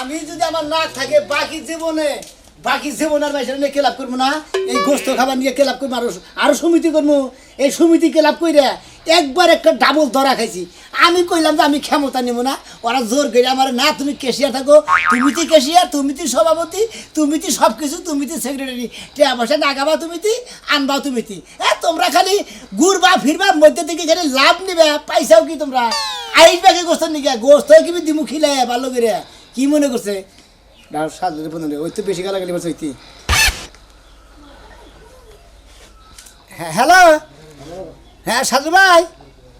আমি যদি আমার না থাকে, বাকি জীবনে, বাকি জীবনের বাইরে নিয়ে কেলাপ করব না। এই গোস্ত খাবার নিয়ে কেলাপ করব, আরও আরও সমিতি করব। এই সমিতি কেলাপ কইরা একবার একটা ডাবল ধরা খাইছি। আমি কইলাম যে আমি ক্ষমতা নেব না। ওরা জোর করে আমার, না, তুমি কেশিয়ার থাকো। তুমি তো কেশিয়ার তুমি তো সভাপতি, তুমি তো সব কিছু তুমি তো সেক্রেটারি টিয়া পয়সা নাগাবা তুমি তো আনবাও তুমি তো। এ, তোমরা খালি ঘুরবা, ফিরবা, মধ্যে থেকে খালি লাভ নিবে পাইসাও কি তোমরা? আইসবা কি গোস্ত নিকে? গোস্ত কি দিমু খিলে ভালো করে। কি মনে করছে? ডাল সাজলে বন্ধু ওই তো বেশি গালাগালি বলছে ওইটি হ্যাঁ হ্যালো? হ্যাঁ সাজু ভাই?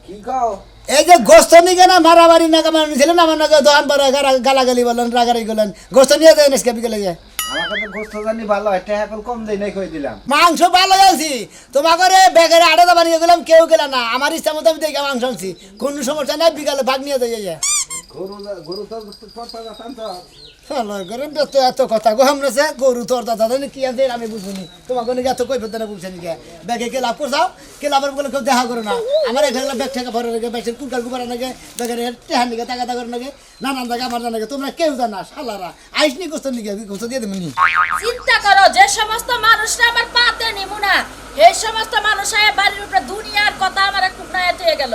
কি কও? এই যে গোস্ত নিয়ে না মারামারি না কামারি ছিলেন আমার নাকি দোকান পরে গালাগালি বললেন রাগারি গেলেন গোস্ত নিয়ে দেয় নেসকে বিকেলে যে কম নাই দিলাম। মাংস ভালো তোমাকে গেলাম কেউ গেলাম আমার ইচ্ছা মতো আমি দেখে মাংস আনছি। কোনো সমস্যা নাই, বিকালে ভাগ নিয়ে দেয় গরম তো এত কথা গো আমরা সে গরু তোর দাদা জানি কি আছে আমি বুঝিনি। তোমাকে নাকি এত কই ফেলতে না বুঝছেন কি ব্যাগে কে লাভ করছাও? কে লাভের বলে কেউ দেখা করো না। আমার এখানে ব্যাগ ঠেকা ভরে নাকি ব্যাগের কুলকাল কুপারা নাকি ব্যাগের টেহার নাকি টাকা টাকা নাকি নানান জায়গা আমার নাকি তোমরা কেউ জানা শালারা। আইস নি গোস্ত নাকি দিয়ে দেবনি চিন্তা করো যে সমস্ত মানুষরা আমার পাতে নিমু না এই সমস্ত মানুষ বাড়ির উপরে দুনিয়ার কথা আমার কুকনায় দিয়ে গেল।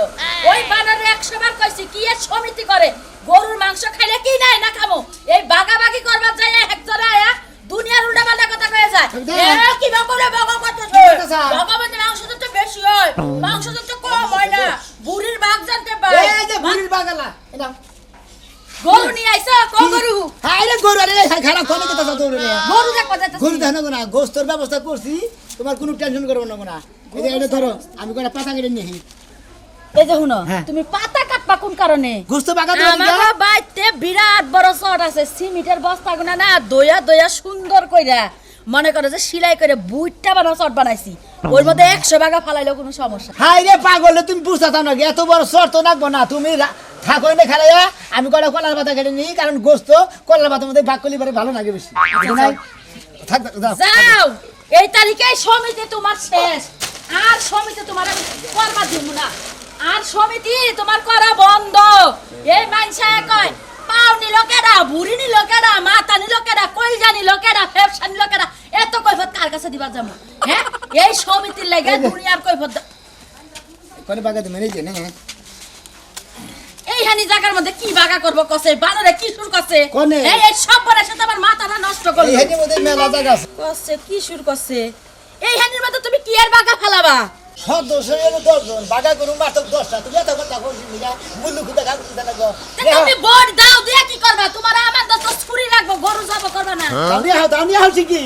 ওই বানারে একশো বার কইছি কি সমিতি করে? গরুর মাংস খাইলে কি নাই না খামো? এই বাগাবাগি করবার যায় একজনে আয়া দুনিয়ার উল্টা পাল্টা কথা কয়ে যায়। দেখ। এ কি বকরে বক করতেছ? ভগবান মাংস তো বেশি হয়। মাংস তো কম হয় না। বুড়ির বাঘ জানতে পারে এই যে বুড়ির বাগালা এটা গরু নিয়ে আইসা? ক গরু? হাই রে গরু আরে কোন কথা দৌড়ে গরু দেখবা যাইতেছি। গরু দেখো না গোস্তর ব্যবস্থা করছি। তোমার কোনো টেনশন করব না না এই যে এটা ধরো আমি কটা পাতা কেটে এই যে শুনো হ্যাঁ। তুমি পাতা কোন কারণে? গোস্ত বাগা আমার বাইতে বিরাট বড় চট আছে সিমিটের বস্তা গুনা না দয়া দয়া সুন্দর কইরা। মনে করো যে সিলাই করে বুইটটা বানা চট বানাইছি। ওর মধ্যে একশো বাগা ফালাইলেও কোনো সমস্যা। হাই রে পাগল তুমি বুঝতে চাও নাকি এত বড় শর্ত রাখব না। তুমি থাকো এনে খেলাইয়া আমি কটা কলার পাতা কেটে নিই কারণ গোস্ত কলার পাতার মধ্যে ভাগ করলে পরে ভালো লাগে বেশি? থাক থাক, যাও। এই তারিখে সমিতি তোমার শেষ। আর সমিতি তোমার আমি করবা দিব না। আর সমিতি তোমার করা বন্ধ। এই মানসা কয় পাও নিল কেডা বুড়ি নিল কেডা মাথা নিল কেডা কইজা নিল কেডা ফেফসা নিল কেডা এত কৈফত কার কাছে দিবা যাব হ্যাঁ? এই সমিতির লাগে দুনিয়ার কৈফত কনে বাগা তুমি যে নে এই হানি জায়গার মধ্যে কি বাগা করব কসে? বানরে কি সুর কসে? এই এই সব সাথে আমার মাথাটা নষ্ট করল। হেঁটে মধ্যে মেলা জায়গা আছে। কসে কি সুর কসে? এই হানির মধ্যে তুমি কি আর বাগা ফেলাবা? সদস্য এলো দশজন বাগা করুন মাত্র দশটা। তুমি এত কথা বলছি না মুল্লু খুদা খাব খুদা তা তুমি বোর্ড দাও দিয়ে কি করবা? তোমার আমার দশ ছুরি রাখব গরু যাব করবা না। আমি হাও আমি হাউছি কি?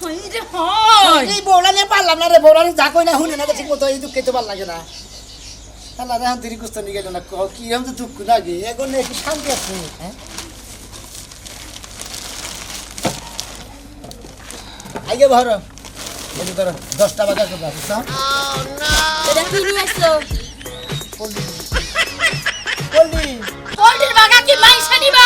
হয় এই বৌড়া নিয়ে পারলাম না রে বৌড়া যা কই না শুনে না ঠিক মতো এই দুঃখ খেতে ভালো লাগে না। আল্লাহ রে হান্তিরি কুস্ত নিয়ে গেল না কি আমি তো দুঃখ লাগে এখন একটু শান্তি আছে হ্যাঁ। আগে ভরো যে ধরো দশটা বাজার করবে বুঝছ এটা কি নিয়ে আসছো? পোল্ট্রির বাগা কি মাইসা নিব?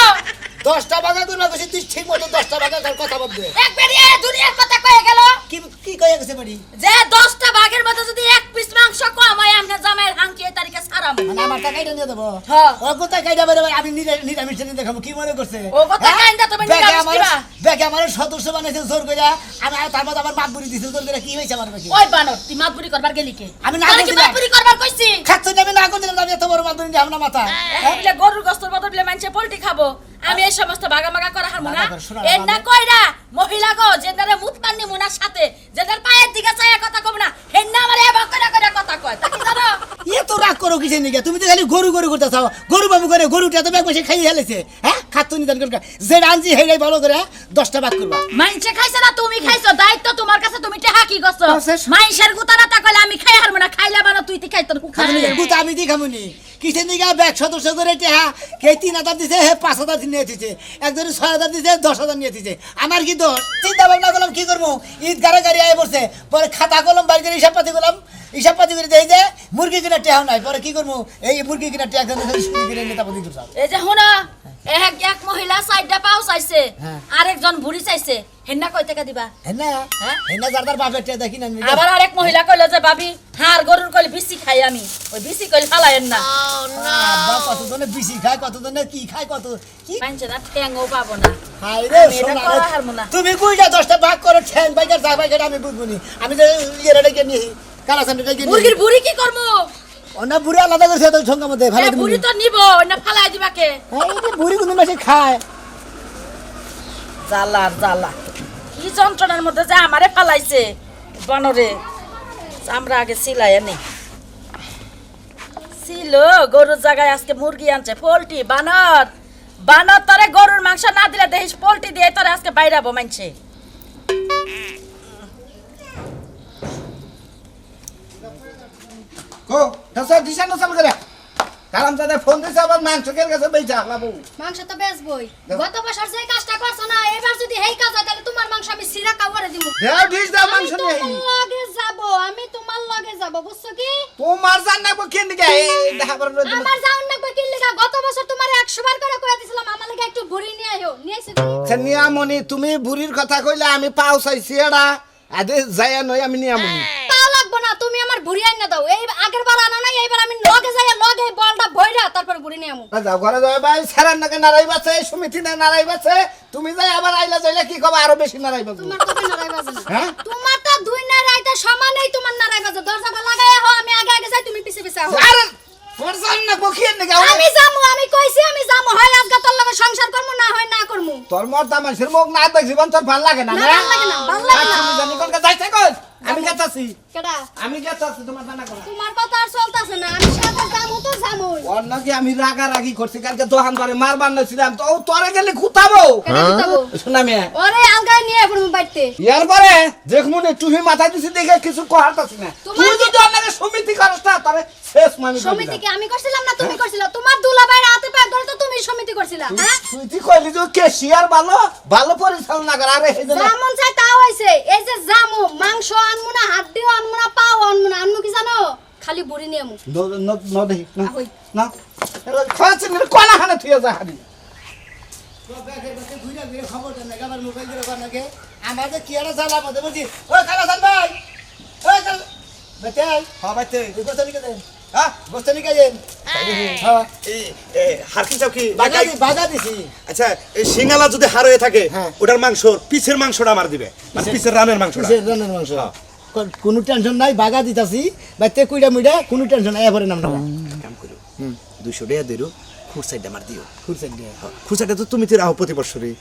দশটা বাগা করব বলছি তুই ঠিক মতো দশটা বাগা কর কথা বলবে একবারে এ দুনিয়ার কথা কয়ে গেল। কি কি কয়ে গেছে বাড়ি? যে দশটা বাঘের মতো যদি এক পিস মাংস কম হয় আমরা জামাইয়ের হাঙ্কি তারিখে মানে আমার টাকাইটা নিয়ে দেবো হ্যাঁ। ও কোথায় কাইটা বেরোবে আমি নিরামিষ নিয়ে দেখাবো কি মনে করছে? ও কোথায় হ্যাঁ? কাইন্দা তুমি নিরামিষ দিবা? ব্যাগে আমার সদস্য বানাইছে জোর করে আমি তার মধ্যে আমার মাত বুড়ি দিছিল জোর করে কি হয়েছে আমার বাকি ওই বানর তুই মাতবুরি করবার গেলি কে? আমি না করছি। মাতবুরি করবার কইছি? খাচ্ছ আমি না করছি আমি এত বড় মাত বুড়ি আমার মাথা। গরুর গোস্তর বদলে মানুষের পোল্টি খাব। আমি এই সমস্ত বাগা বাগা করা হারমু না। এর না বাগা। কইরা মহিলা গো জেনারে মুত পান্নি মুনার সাথে জেনার পায়ের দিকে চাইয়া কথা কব না হেন না আমার এবার করে করে কথা কয় তা কি জানো? এ তো রাগ করো কিসে নিকে তুমি তো খালি গরু গরু করতে চাও গরু বাবু করে গরুটা তো ব্যাগ বসে খাইয়ে হেলেছে হ্যাঁ? খাচ্ছ নিদান করে যে আনছি হেরাই ভালো করে দশটা ভাগ করবা। মাইনছে খাইছে না তুমি খাইছো? দায়িত্ব তোমার কাছে তুমি টেহা কি গছো। মাইনছের গুতারা তা কইলে আমি খাই হারমু না। খাইলে বানা তুই তি খাইতো খামুনি গুতা আমি দি খামুনি। কিসে নিকা ব্যাগ সদস্য করে টেহা? কে তিন হাজার দিছে হে পাঁচ হাজার নিয়ে দিছে একজনে ছয় হাজার দিছে দশ হাজার নিয়ে দিছে আমার কি দোষ? চিন্তা ভাবনা করলাম কি করব? ঈদ গাড়া গাড়ি আয় পড়ছে? পরে খাতা কলম বাড়ি করে হিসাব পাতি করলাম। হিসাব পাতি করে দেয় যে মুরগি কিনা টেহা নাই। পরে কি করব? এই মুরগি কিনা টেহা কিনে নেতা পাতি করলাম এই যে হোনা এক এক মহিলা সাইডটা পাও চাইছে। হ্যাঁ। আরেকজন ভুড়ি চাইছে। হেন্না কয় টাকা দিবা? হেনা? হ্যাঁ? হেনা যার তার বাপের দেখি না আবার আরেক মহিলা কইলো যে ভাবি হার গরুর কইলে বিসি খাই আমি। ওই বিসি কইলে ফালাইন না। আব্বা কতজনে বিসি খায় কতজনে কি খায় কত কি মানছে না ঠ্যাংও পাবো না। হাই রে সোনা। করা। তুমি কইটা দশটা ভাগ করো ঠ্যাং বাইকার যা বাইকার আমি বুঝব নি আমি যে ইয়ের ডেকে নিয়ে কালা সামনে ডেকে মুরগির বুড়ি কি করব? অন্য বুড়ি আলাদা করছে তো সঙ্গে মধ্যে ভালো বুড়ি তো নিব না ফালাই দিবাকে। বুড়ি কোন মাসে খায়। জ্বালার জ্বালা। কি যন্ত্রণার মধ্যে যে আমারে ফালাইছে বনরে আমরা আগে সিলাই নেই ছিল গরুর জায়গায় আজকে মুরগি আনছে পোলট্রি বানর। বানর তরে গরুর মাংস না দিলে দেখিস পোলট্রি দিয়ে তরে আজকে বাইরাবো মানছে কো হেসা দিশা না করে? কালাম সাথে ফোন দিছে আবার মাংস কের কাছে বেচা বাবু মাংস তো বেচবই। গত বছর যে কাজটা করছ না এবার যদি হেই কাজ হয় তাহলে তোমার মাংস আমি সিরা কাউরে দিব দেও দিস দাও আমি মাংস নিয়ে তোমার লগে যাব আমি তোমার লগে যাব বুঝছ কি? তোমার জান না কো কেন দিকে এই আমার যাওন না কই লিগা? গত বছর তোমার 100 বার করে কইয়া দিছিলাম আমার লাগি একটু ভরি নিয়ে আইও। নিয়ে আইছো কি? নিয়ামনি তুমি বুড়ির কথা কইলে আমি পাও চাইছি এডা। আদে যাইয়া নই আমি নিয়ামনি। তাও লাগবো না তুমি আমার ভরি আইন না দাও। এই আগের বার আনা নাই এইবার আমি লগে যাইয়া লগে বলটা ভইরা তারপর ভরি নিয়ে আমু। যাও ঘরে যাও ভাই। সারার নাকে নারাই বাছে সমিতি না নারাই বাছে তুমি যাই আবার আইলা যাইলে কি কবা? আরও বেশি নারাই বাজু তোমার কবে নারাই বাজু হ্যাঁ? তোমার তো দুই নারাইতে সমানই তোমার নারাই বাজে দরজাটা লাগাইয়া হও আমি আগে আগে যাই তুমি পিছে পিছে হও আরে তোর জান না নে গাও আমি যামু আমি কইছি আমি যামু। হয় আজকে তোর লগে সংসার করমু না হয় না করমু। তোর মর্দা মানুষের মুখ না দেখ জীবন তোর ভালো লাগে না না, ভালো লাগে না, ভালো লাগে না। তুমি জানি কোন যাইছে কই আমি গেতাছি কেডা? আমি গেতাছি তোমার জানা তোমার কথা আর চলতাছে না। আমি সাথে যামু তো যামুই অন্য কি আমি রাগারাগি করছি? কালকে দোকান করে মারবার নাছিলাম তো ও তোরে গেলে খুতাবো? দিতাবো শোনা মিয়া। ওরে আলগা নিয়ে পড়মু বাইতে ইয়ার পরে দেখমুনে তুমি মাথা দিছি দেখে কিছু করার না। তুই যদি অন্যকে সমিতি করস না তবে শেষ মানে সমিতি কি আমি করছিলাম না তুমি করছিলা? তোমার দুলাভাই রাতে পায় ধরে তো তুমি সমিতি করছিলা হ্যাঁ? তুই তুই কইলি যে কে শিয়ার ভালো ভালো পরিচালনা করে আরে এই জন্য যেমন চাই তাও হইছে। এই যে জামু মাংস আনমু না হাড্ডিও আনমু না পাও আনমু না আনমু কি জানো? খালি বুড়ি নিয়ে আমু ন- ন- ন দেখি না না। খাওয়াচ্ছি না কলা খানে থুয়ে যা হারি আমাদের কি একটা জ্বালা মধ্যে বলছি? ওই কালা ভাই! ওই কালা বেতে হ্যাঁ ভাইতে গোস্ত নিকে দেন? হ্যাঁ হ্যাঁ। হারকি দিছি। আচ্ছা এই সিঙ্গালা যদি হার হয়ে থাকে হ্যাঁ। ওটার মাংস পিছের মাংসটা আমার দিবে। মানে পিছের রানের মাংসটা। কিসের রান্নার মাংস। হ্যাঁ। কোন- টেনশন নাই বাগা দিতাছি। বাইতে কুইডা মুইডা কোনো টেনশন নাই এবারে নাম নাম। কাম করো দুইশো টাকা দিরু খুরসাইডটা আমার দিও। দিয়ে খুরসাইডটা তো তুমি তো রাহো প্রতি বছরই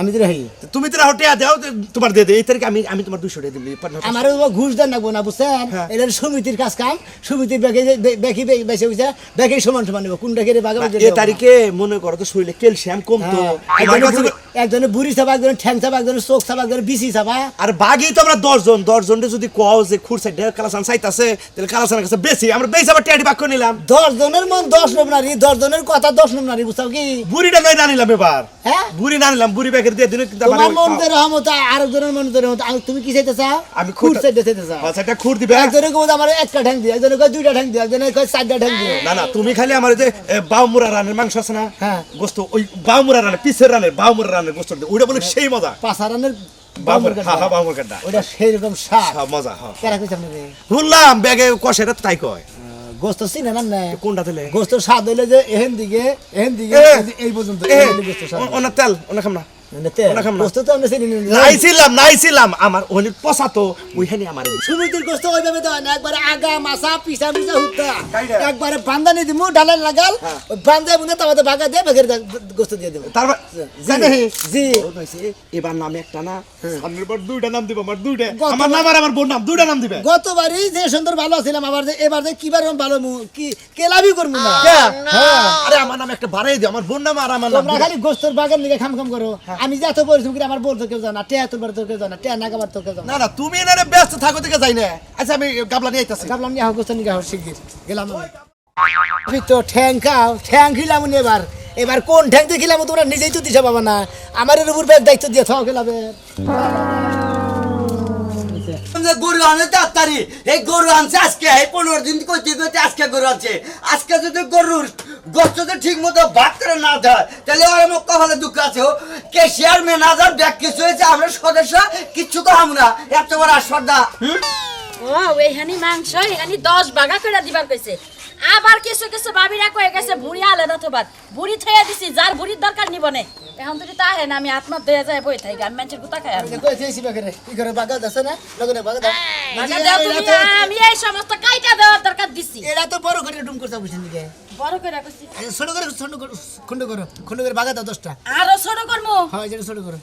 আমি তো রাহি তুমি তো রাহো টেয়া দাও তোমার দিয়ে দে এই তারিখে আমি আমি তোমার দুইশো টাকা দিবি আমার ঘুষ দেন নাকবো না বুঝছেন? হ্যাঁ। এটা সমিতির কাজ কাম। সমিতির ব্যাগে ব্যাকি বেসে বুঝছে ব্যাগে সমান সমান নেব। কোনটা কেড়ে বাগাবো এই তারিখে মনে করো তো শরীরে ক্যালসিয়াম কমতো। তো- একজনে বুড়ি চাপা একজনে ঠ্যাং চাপা একজনে চোখ চাপা একজনে বিসি চাপা আর বাঘই তো আমরা দশজন দশজনটা যদি কও যে খুরসাইডটা কালাসান চাইতাছে তাহলে কালাসানের কাছে বেশি আমরা বেশি আবার টেয়াটি বাক্য নিলাম। দশ জনের মন দশ নব নারী দশ জনের কথা দশ নব নারী বুঝছ কি? বুড়িটা নয় না নিলাম এবার। হ্যাঁ? বুড়ি না নিলাম বুড়ি ব্যাগের দিয়ে দিন কিন্তু আমার মন আরেকজনের মন তুমি কি চাইতে চাও? আমি খুর খুর- চাইতে চাও। আচ্ছা একটা খুর দিবে। একজনে কো আমার একটা ঠ্যাং দিও একজনে কয় দুইটা ঠ্যাং দিও একজনে কয় চারটা ঠ্যাং দিও। না না তুমি খালি আমার যে বাউমুরা রানের মাংস আছে না হ্যাঁ। গোস্ত ওই বাউমুরা রানের পিসের রানের বাউমুরা রানের গোস্ত ওইটা বলে সেই মজা। কাটা। ওটা সেই রকম স্বাদ। মজা হ্যাঁ। কেরা কইছ আপনাকে শুনলাম ব্যাগে কষে এটা তাই কয়। গোস্ত চিনে না না? কোনটা তেলে? গোস্ত স্বাদ হইলে যে এহেন দিকে এহেন দিকে এই পর্যন্ত ওনার তেল ওনা খাম না। তেল, ওনা খাম না। গোস্ত তো আমরা চিনি না। নাইছিলাম নাইছিলাম। আমার ওই পচা তো ওইখানে আমার সুমিতির গোস্ত ওইভাবে দেওয়া না একবারে আগা মাছা পিসা পিসা হুত্তা একবারে বান্দানি দিমু ডালে লাগাল ওই বুনে তাওয়াতে ভাগা দিয়ে বেগের গোস্ত দিয়ে দেবো। তারপর জি, জি এবার নাম একটা না। সামনের বার দুইটা নাম দিব আমার দুইটা। আমার নাম আর আমার বোন নাম দুইটা নাম দিবে। গতবারই যে সুন্দর ভালো ছিলাম আবার যে এবার যে কিবার ভালো মু- কি কেলাবি করব না। আরে আমার নাম একটা বাড়াই দিও আমার বোন নাম আর আমার নাম খালি গোস্তর বাগান দিকে খাম খাম করো। আমি যে এত পরিশ্রম করি আমার বলতো কেউ জানা টেয়া তোর তো কেউ জানা টেয়া নাগাবার তো কেউ জানা না। না তুমি এনারে ব্যস্ত থাকো থেকে যাই না। আচ্ছা আমি গাবলা নিয়ে আইতাছি। ভাবলাম নিয়ে গোস্ত নিয়ে হোক শিগগির। গেলাম আমি। তো ঠ্যাং খাও ঠ্যাং খিলাম নি এবার। এবার কোন ঠ্যাং দিয়ে খিলাম তোমরা নিজেই তো দিশা পাবা না। আমার এর উপর ব্যাগ দায়িত্ব দিয়ে থাও খেলাবে গরু আনে তাড়াতাড়ি এই গরু আনছে আজকে এই পনেরো দিন করতে করতে আজকে গরু আনছে। আজকে যদি গরুর গোস্ত ঠিক মতো ভাত করে না দেয়, তাহলে আর আমার কপালে দুঃখ আছে ও না যার ব্যাগ কিছু হয়েছে, আমরা সদস্য, কিচ্ছু তো আমরা এত বড় হুম? ও এখানে মাংস এখানে দশ বাগা করে দিবার কইছে। আবার কিছু কিছু বাবিরা কয়ে গেছে বুড়ি আলাদা তোবার বুড়ি থয়ে দিছি যার বুড়ির দরকার নিব না। এখন তুই তাহে না আমি আত্মা দয়া যায় বই থাকি আমি মানুষের গুতা খাই আর না। কই থেছি বাগরে কি করে বাগা দাসে না? লগনে বাগা দাও বাগা দাও তুমি আমি এই সমস্ত কাইটা দেওয়ার দরকার দিছি। এরা তো বড় করে ডুম করতে বুঝছেন দিকে বড় করে কইছি। ছোট করে ছোট করে খন্ড করো। খন্ড করে বাগা দাও দশটা। আরও ছোট করমু? হয় যেটা ছোট করো।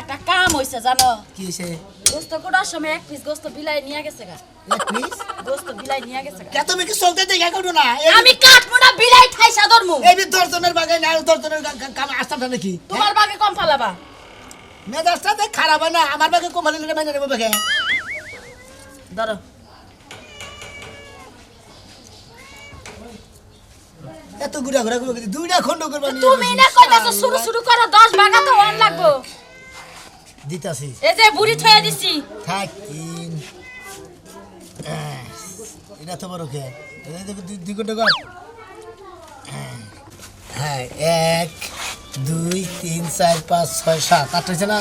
একটা কাম হইছে জানো? কি সে গোস্ত কোটার সময় এক পিস গোস্ত বিলাই নিয়ে গেছে গা। আমি কাটবো না? বিলাই ঠাইসা ধরমু। এই বি বাগাই না দর্শনের কাম আস্তাটা নাকি? তোমার বাগে কম ফালাবা। মেজাজটা দেখ খারাপ না আমার বাগে কমালে লেগে মেনে নেব বাগে। ধরো। এত ঘুরা ঘুরা ঘুরা দুইটা খন্ড করবা তুমি না কইতাছো শুরু শুরু করো 10 বাগা তো অন লাগবো। দিতাছি। এই যে বুড়ি থয়ে দিছি। থাক। এটা তো বড় দুই ঘণ্টা কর হ্যাঁ, হ্যাঁ এক দুই তিন চার পাঁচ ছয় সাত। আট হয়েছে না?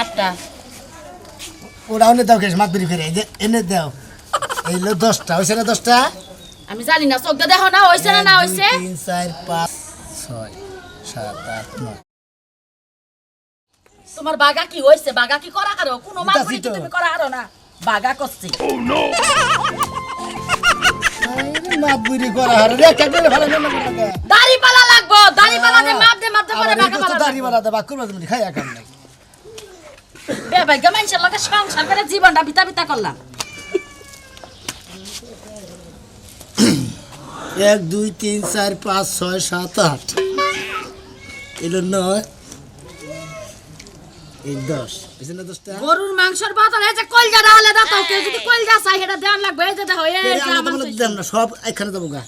আটটা। ওরা অনেক দাও কেস মাত ফেরে এনে দাও। এই হলো দশটা। হয়েছে না দশটা? আমি জানি না চোখ দিয়ে দেখো না হইছে না না দুই, তিন চার পাঁচ ছয় সাত আট নয়। তোমার বাগা কি হইছে বাগা কি করা হারো? কোন মা দিতাছি বুড়ি কি তো। তুমি করা হারো না। বাগা করছি। বুড়ি করা হারে। রে করে ভালো না দাড়ি পালা লাগবো দাড়ি পালা দে মাপ দে মাপ দে পরে বাগা পালা দাড়ি বাড়া দেবা করবা তুমি খাই একাম নাই। বে ভাগ্য মানুষের লগে সংসার করে জীবনটা বিতা বিতা করলাম। এক দুই তিন চার পাঁচ ছয় সাত আট। এলো নয়। এই দশ। হয়েছে না দশটা? গরুর মাংসের বদল এই যে কলজা ডালে দাও তো কেউ যদি কলজা চাই সেটা দেন লাগবে। এই যে দেখো এই না সব এখানে দেবো গা।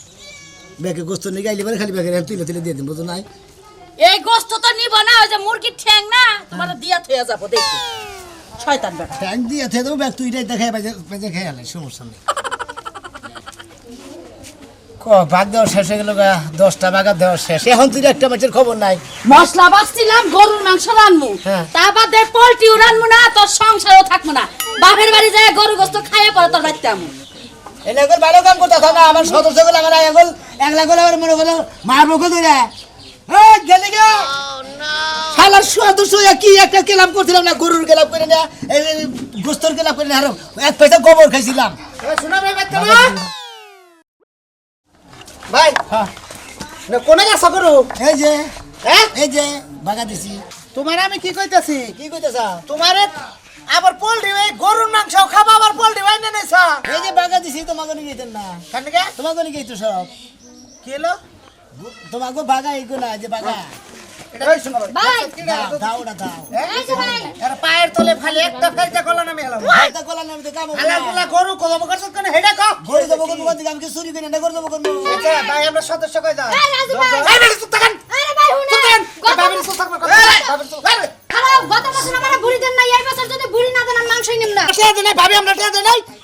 ব্যাগে গোস্ত নিয়ে গাইলে পারে খালি ব্যাগে তুলে তুলে দিয়ে দিন বুঝো নাই? এই গোস্ত তো নিব না ওই যে মুরগির ঠ্যাং না তোমার দিয়া থইয়া যাব দেখি। শয়তান বেটা। ট্যাঙ্ক দিয়ে থেকে দেবো ব্যাগ তুই দেখাই বাজে বাজে খেয়ে আলাই সমস্যা নেই। ভাগ দেওয়া শেষ হয়ে গেল গা দশটা বাগা দেওয়া শেষ। এখন তুই একটা মাছের খবর নাই। মশলা বাছছিলাম গরুর মাংস রানমু। হ্যাঁ। তা বাদে পোল্ট্রিও রানমু না তোর সংসারও থাকব না। বাপের বাড়ি যায় গরু গোস্ত খাইয়ে পরে তোর বাড়িতে আমু। এখন ভালো কাম করতে না আমার সদস্যগুলো আমার এখন একলা করে আমার মনে করল মারবো কো ধরে। গেলে গে। শালার সদস্য কি একটা কেলাম করছিলাম না গরুর কেলাম করে না গোস্তর কেলাম করে না আর এক পয়সা গোবর খাইছিলাম। শোনা ভাই ভাই। হ্যাঁ। না কোনে গেছো করু এই যে হ্যাঁ? এই যে বাগা দিছি। তোমার আমি কি কইতাছি? কি কইতাছ? তোমারে আবার পোল্ট্রি ভাই গরুর মাংস খাবা আবার পোল্ট্রি ভাই না নেছা এই যে বাগা দিছি তোমাকে নিয়ে গেতেন না। কেন কে? তোমাকে নিয়ে গেছো সব। কি হলো? তোমাকে বাগা এগো না যে বাগা। ভাই! দাও দাও ওটা দাও। এই যে ভাই! এর পায়ের তলে খালি একটা ফেলতে করলাম আমি এলাম। হালকা কলা নামে তো কাম আলা গুলা গরু কলম করছ কেন? হেডা কো। গরু দেবো করব দিকে আমি কি চুরি করে না? করে দেবো করব আচ্ছা ভাই আমরা সদস্য কই যা এই রাজু ভাই! এই বেটা চুপ থাকেন। আরে ভাই শুনেন! গত বাবির চুপ থাকবে বাবির চুপ এই খারাপ গত বছর আমার বুড়ি দেন না এই বছর যদি বুড়ি না দেন মাংসই নিম না। টিয়া দে ভাবি আমরা টিয়া দে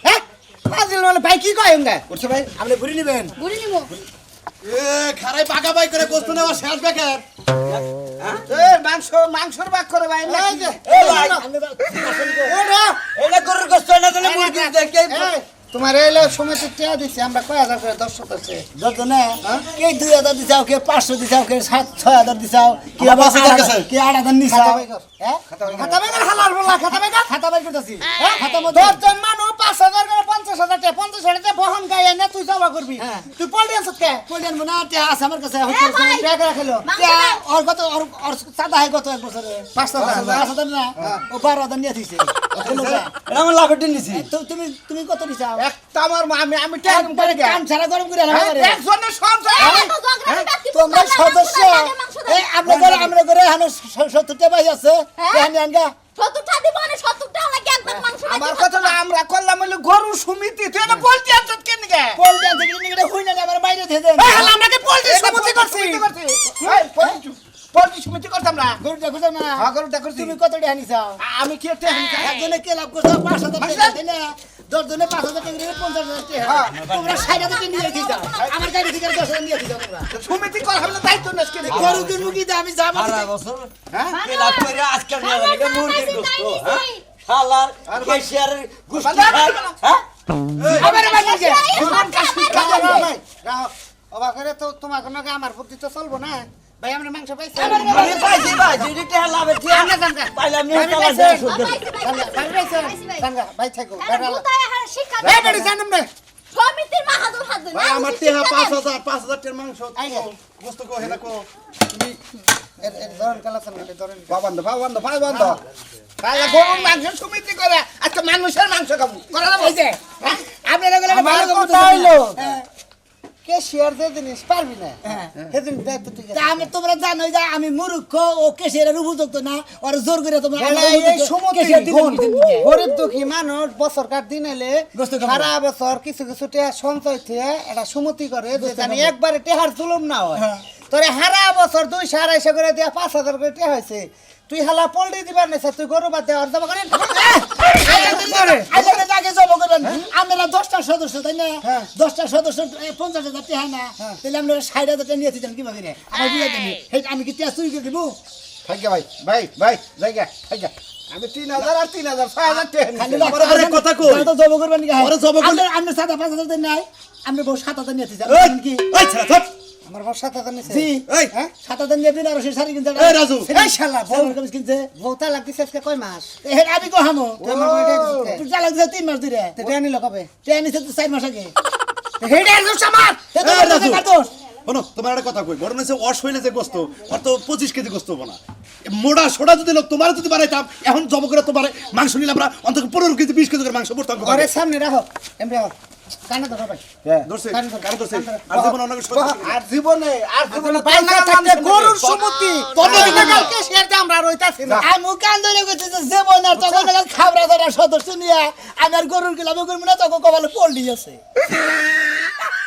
হ্যাঁ ফাজিল মানে ভাই কি কয় এঙ্গা? করছে ভাই আপনি ঘুরে নেবেন? বুড়ি নিমু। খারাই বাই করে গোস্ত নেওয়া শেষ বেকার মাংস মাংসর ভাগ করে ভাই তোমার এলে সময় টিয়া দিছে? আমরা কয় হাজার করে দশ শতাংশে যত না কে দুই হাজার দিছাও কে পাঁচশো দিছাও কে সাত ছয় হাজার দিছাও কে আট হাজার- কে আট হাজার নিছাও খাতা হ্যাঁ? খাতা খাতা বাই করতেছি হ্যাঁ দশজন মানুষ পাঁচ হাজার করে পঞ্চাশ হাজার টাকা পঞ্চাশ হাজার টাকা বহন গায়ে না তুই জমা করবি। হ্যাঁ। তুই পল্টি আনছিস কে? কইলেন মনে টেহা আছে আমার কাছে। টাকা রাখিল ওর কত ওর হয় কত এক বছরে। পাঁচ হাজার। পাঁচ হাজার না? ও বারো হাজার নিয়ে দিছে। আমার লাভের দিন নিছি তুমি তুমি কত দিছাও একটা আমার আমি আমি টাকা করে কান ছাড়া গরম করে আনা হ্যাঁ, তোমরা সদস্য। এই আমরা করে আমরা করে হানো সত্তরটা পাই আছে। হ্যাঁ? দিব না সত্তরটা লাগে একদম মাংস আমার কথা না আমরা করলাম হলো গরু সমিতি। তুই না পল্টি আনছিস কেন গে? পোল্ট্রি আনতে গেলে নিয়ে হই না আমার বাইরে থেকে দেন এই হালা আমাকে পল্টি সমিতি করছি। এই, পল্টি- পল্টি সমিতি করতাম না গরুটা খুঁজো না। হ্যাঁ গরুটা করছি তুমি কত টাকা নিছাও আমি কি একটা একজনে কে লাভ করছ? পাঁচ হাজার টাকা তাই না দশজনে পাঁচ হাজার টাকা করে পঞ্চাশ হাজার টাকা। তোমরা ষাট হাজার টাকা নিয়ে দিতে আমার গাড়ি থেকে দশ হাজার নিয়ে দিতে তোমরা। সমিতি করা হবে দায়িত্ব নেস কে গরু কিনবো কি আমি যাব আজকে মুরগির গোস্ত হ্যাঁ? শালার কেশিয়ারের গোস্ত খায় হ্যাঁ? আবার আবার নিয়ে যা। অবাক করে তো তোমার কোনো আমার বুদ্ধি তো চলবো না? ভাই আমরা মাংস পাইছি। আমি পাইছি ভাই যদি টেহা লাভে ঠিক আমরা জানগা। পাইলাম নিয়ে আমি চালা শুদ্ধ। জানগা ভাই থাকো। শিক্ষা এই বেড়ি জানুম না সমিতির মাহাদুর হাত ধরে। আমার হাজার পাঁচ হাজার টাকার মাংস। আইগা। গোস্ত কো হেলা কো। এর মানুষের মাংস খাব। আমি তোমরা জানো যে আমি মূর্খ ও কেসের উপযুক্ত না ওর জোর করে তোমরা। গরিব দুঃখী মানুষ বছর কার দিন এলে সারা বছর কিছু কিছু সঞ্চয় থেকে এটা সুমতি করে যে জানি একবারে টেহার জুলুম না হয়। হ্যাঁ। তোরে হারা বছর দুইশো আড়াইশো করে দিয়া পাঁচ হাজার করে টেহা হয়েছে। তুই হালা পল্টি দিবার নেছে তুই গরু বাদ দেওয়ার জমা আমরা দশটা সদস্য তাই না? হ্যাঁ। দশটা সদস্য এ, পঞ্চাশ হাজার টাকা না। তাহলে আমরা ষাট হাজার টাকা নিয়ে দিতাম কীভাবে রে? আমার বুঝাই দেনি আমি কি টেস্ট চুরি করে দিব? থাকি ভাই ভাই ভাই জায়গা থাকি আমি তিন হাজার আর তিন হাজার ছয় হাজার টেহা খালি নিছি। আমার আবার এক কথা কই। তো জব করবেন জব করলে- আমরা আমরা সাত পাঁচ হাজার নাই। আমরা বউ সাত হাজার নিয়ে দিতাম কি আমার বড় সাত হাজার নিছে। জি। এই। হ্যাঁ? সাত হাজার নিয়ে দিন শাড়ি কিনতে এই রাজু। এই শালা, বউ। বউ কিনছে। বউতা লাগতেছে আজকে কয় মাস? আমি কো হামো? তুই তিন মাস তো টেহা নিল কবে? ট্রেন নিছে তো চার মাস আগে। হেডে আমার। শোনো তোমার একটা কথা কই। বড় নেছে অস হইলে যে গোস্ত ওর তো পঁচিশ কেজি গোস্ত হব না। মোড়া সোডা যদি লোক তোমার যদি বানাইতাম এখন জব করে তোমার মাংস নিলাম আমরা অন্তত পনেরো কেজি বিশ কেজি করে মাংস পড়তাম ঘরের সামনে রাখো এমনি আর জীবন জীবনে থাকতে গরুর মানুষ সমুতি। তবে তবে কালকে শেয়ারতে আমরা রইতাছি না। আমি কান ধরে গেছি যে জীবন আর তখন খাবরা ধরা সদস্য নিয়ে আমি গরুর গেলাম করব না তখন কপালে পল্লি আছে।